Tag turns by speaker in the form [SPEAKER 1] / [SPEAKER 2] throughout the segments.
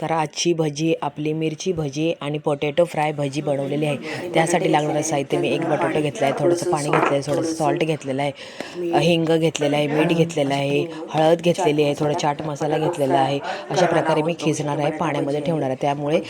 [SPEAKER 1] करा. आजची भजी आपली मिरची भजी आणि पोटॅटो फ्राय भजी बनवलेली आहे. त्यासाठी लागणारं साहित्य मी एक बटाटो घेतला आहे थोडंसं पाणी घेतलं आहे थोडंसं सॉल्ट घेतलेलं आहे हिंग घेतलेलं आहे मीठ घेतलेलं आहे हळद घेतलेली आहे थोडा चाट मसाला घेतलेला आहे. अशा प्रकारे मी खिसणार आहे पाण्यामध्ये ठेवणार आहे. त्यामुळे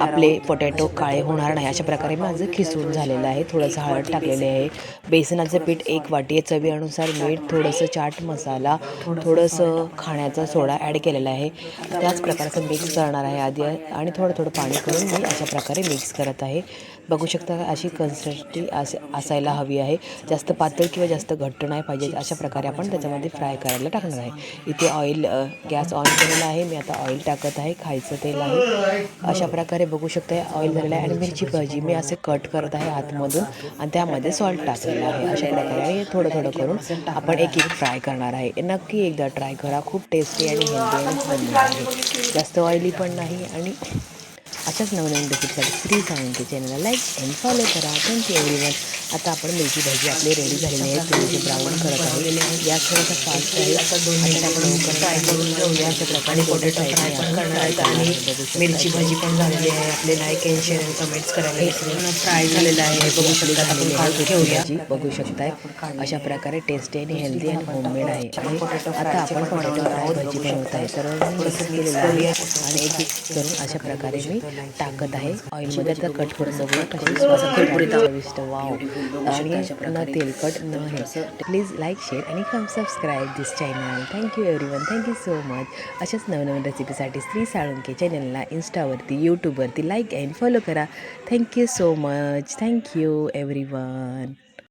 [SPEAKER 1] आपले पोटॅटो काळे होणार नाही. अशा प्रकारे माझं खिसून झालेलं आहे. थोडंसं हळद टाकलेले आहे. बेसनाचं पीठ एक वाटी आहे. चवीनुसार मीठ थोडंसं चाट मसाला थोडंसं खाण्याचा सोडा ॲड केलेला आहे. त्याच प्रकारचं मिक्स करणार आहे आधी आणि थोडं थोडं पाणी करून मी अशा प्रकारे मिक्स करत आहे. बघू शकता अशी कन्सिस्टन्सी अस असायला हवी आहे. जास्त पातळ किंवा जास्त घट्ट नाही पाहिजे अशा प्रकारे आपण त्याच्यामध्ये फ्राय करायला टाकणार आहे. इथे ऑइल गॅस ऑन केलेला आहे. मी आता ऑइल टाकत आहे. खायचं तेल आहे. अशा प्रकारे बघू शकता ऑइल झालेलं आहे आणि मिरची भाजी मी असे कट करत आहे आतमधून आणि त्यामध्ये सॉल्ट टाकलेलं आहे. अशा प्रकारे थोडं थोडं करून आपण एक एक फ्राय करणार आहे. नक्की एकदा ट्राय करा. खूप टेस्टी आणि हेल्दी आणि आहे. जास्त ऑइली पण नाही आणि अशाच नवनवीन रेसिपीसाठी श्री सावंत चॅनलला लाईक अँड फॉलो करा. थँक्यू एव्हरीवन आता आपण मिरची भाजी आपली रेडी झालेली आहे. थोडीशी ब्राऊन करत आहे गॅस थोडासा फास्ट आहे. आणि आपण लवकर आहे अशा प्रकारे पोटॅटो फ्राय आणि मिरची भाजी पण झालेली आहे. आपले like and share and comments करायला विसरू फ्राय झालेलं आहे. बघू शकता आपण काढून ठेवूया बघू शकताय. अशा प्रकारे टेस्टी आणि हेल्दी आणि होममेड आहे. आता आपण पोटॅटो फ्राय भाजी बनवत आहे. तर मिक्स केलेलं आहे. आणि एक एक करून अशा प्रकारे मी टाकत आहे. ऑइलमध्ये तर कट करून बघूया वाव आणि न तेलकट न हे प्लीज लाईक शेअर आणि come subscribe this channel thank you everyone thank you so much अशाच नवनवीन रेसिपीसाठी श्री साळुंके चॅनलला इन्स्टावरती यूट्यूबवरती लाईक अँड फॉलो करा. Thank you so much thank you everyone